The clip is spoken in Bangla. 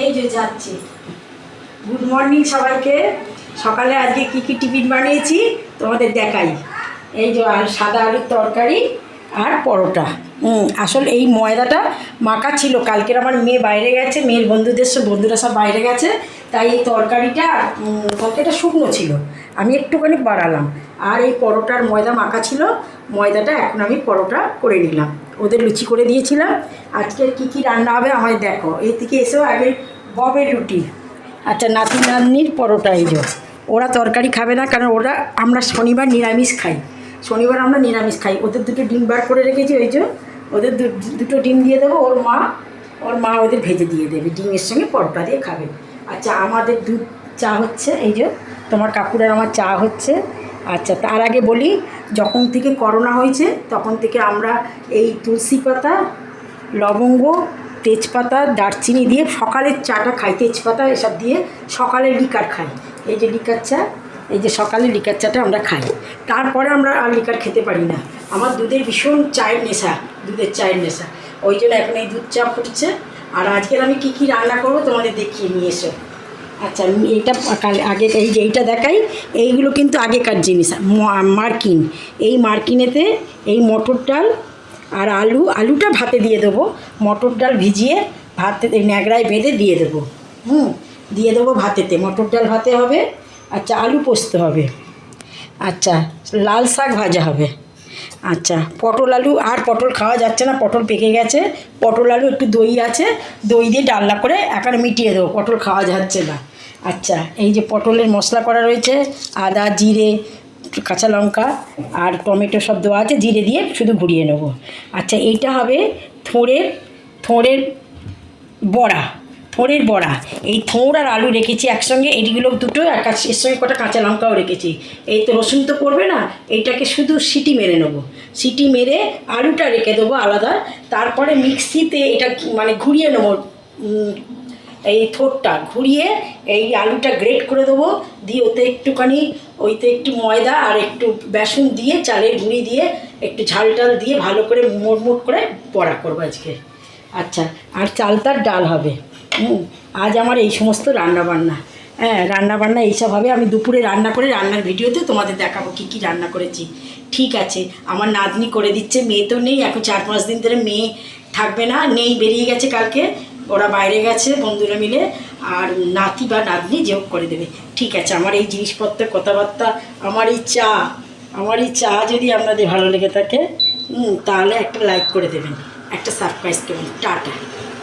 এই যে যাচ্ছি। গুড মর্নিং সবাইকে। সকালে আজকে কি কি টিফিন বানিয়েছি তোমাদের দেখাই। এই যে সাদা আলুর তরকারি আর পরোটা। আসলে এই ময়দাটা মাখা ছিল। কালকের আমার মেয়ে বাইরে গেছে, মেয়ের বন্ধুদের সব, বন্ধুরা সব বাইরে গেছে। তাই এই তরকারিটা তরকারিটা শুকনো ছিল। আমি একটুখানি বাড়ালাম। আর এই পরোটার ময়দা মাখা ছিল। ময়দাটা এখন আমি পরোটা করে নিলাম। ওদের লুচি করে দিয়েছিলাম। আজকের কি কি রান্না হবে আমায় দেখো। এই থেকে এসেও আগে ববের রুটি। আচ্ছা নাতি নাতনির পরোটা এই ওরা তরকারি খাবে না, কারণ ওরা আমরা শনিবার নিরামিষ খাই। শনিবার আমরা নিরামিষ খাই। ওদের দুটো ডিম বার করে রেখেছি, ওই যে ওদের দুটো ডিম দিয়ে দেবো, ওর মা ওর মা ওদের ভেজে দিয়ে দেবে, ডিমের সঙ্গে পরোটা দিয়ে খাবে। আচ্ছা আমাদের দুধ চা হচ্ছে, এই যে তোমার কাকুরার আমার চা হচ্ছে। আচ্ছা তার আগে বলি, যখন থেকে করোনা হয়েছে, তখন থেকে আমরা এই তুলসী পাতা, লবঙ্গ, তেজপাতা, দারচিনি দিয়ে সকালের চাটা খাই। তেজপাতা এসব দিয়ে সকালে লিকার খাই। এই যে লিকার চা এই যে সকালে লিকার চাটা আমরা খাই। তারপরে আমরা আর লিকার খেতে পারি না। আমার দুধের ভীষণ চায়ের নেশা, দুধের চায়ের নেশা। ওই জন্য এখন এই দুধ চা ফুটছে। আর আজকের আমি কি কি রান্না করব তোমাদের দেখিয়ে নিয়ে এসো। আচ্ছা কাল আগে এই যে এইটা দেখাই, এইগুলো কিন্তু আগেকার জিনিস। মার্কিন। এই মার্কিনেতে এই মটর ডাল আর আলু, আলুটা ভাতে দিয়ে দেবো। মটর ডাল ভিজিয়ে ভাতে ন্যাকড়ায় বেঁধে দিয়ে দেবো। হুম, দিয়ে দেবো ভাতেতে। মটর ডাল ভাতে হবে। আচ্ছা আলু পোস্ত হবে। আচ্ছা লাল শাক ভাজা হবে। আচ্ছা পটল আলু, আর পটল খাওয়া যাচ্ছে না, পটল পেকে গেছে। পটল আলু, একটু দই আছে, দই দিয়ে ডালনা করে একারে মিটিয়ে দেবো, পটল খাওয়া যাচ্ছে না। আচ্ছা এই যে পটলের মশলা করা রয়েছে, আদা, জিরে, কাঁচা লঙ্কা, আর টমেটো সব দেওয়া আছে, জিরে দিয়ে শুধু ঘুরিয়ে নেব। আচ্ছা এইটা হবে থোড়ের থোড়ের বড়া। থোড়ের বড়া। এই থোড় আর আলু রেখেছি একসঙ্গে এইগুলো দুটো আর এর সঙ্গে কটা কাঁচা লঙ্কাও রেখেছি। এই তো রসুন তো পড়বে না, এইটাকে শুধু সিটি মেরে নেব। সিটি মেরে আলুটা রেখে দেবো আলাদা, তারপরে মিক্সিতে এটা মানে ঘুরিয়ে নেব এই থোড়টা ঘুরিয়ে এই আলুটা গ্রেট করে দেবো, দিয়ে ওতে একটুখানি, ওইতে একটু ময়দা আর একটু বেসন দিয়ে, চালের গুঁড়ি দিয়ে একটু ঝাল টাল দিয়ে ভালো করে মোট করে বড়া করব আজকে। আচ্ছা আর চালতার ডাল হবে। হুম, আজ আমার এই সমস্ত রান্না বান্না হ্যাঁ রান্না বান্না এইসব হবে। আমি দুপুরে রান্না করে রান্নার ভিডিওতে তোমাদের দেখাবো কী কী রান্না করেছি। ঠিক আছে, আমার নাতনি করে দিচ্ছে, মেয়ে তো নেই, এখন চার পাঁচ দিন ধরে মেয়ে থাকবে না, নেই, বেরিয়ে গেছে কালকে। ওরা বাইরে গেছে, বন্ধুরা মিলে, আর নাতি বা নাতনি যে হোক করে দেবে। ঠিক আছে, আমার এই জিনিসপত্রের কথাবার্তা, আমার এই চা, আমার এই চা যদি আপনাদের ভালো লেগে থাকে তাহলে একটা লাইক করে দেবেন। একটা সারপ্রাইজ করবেন টাটা।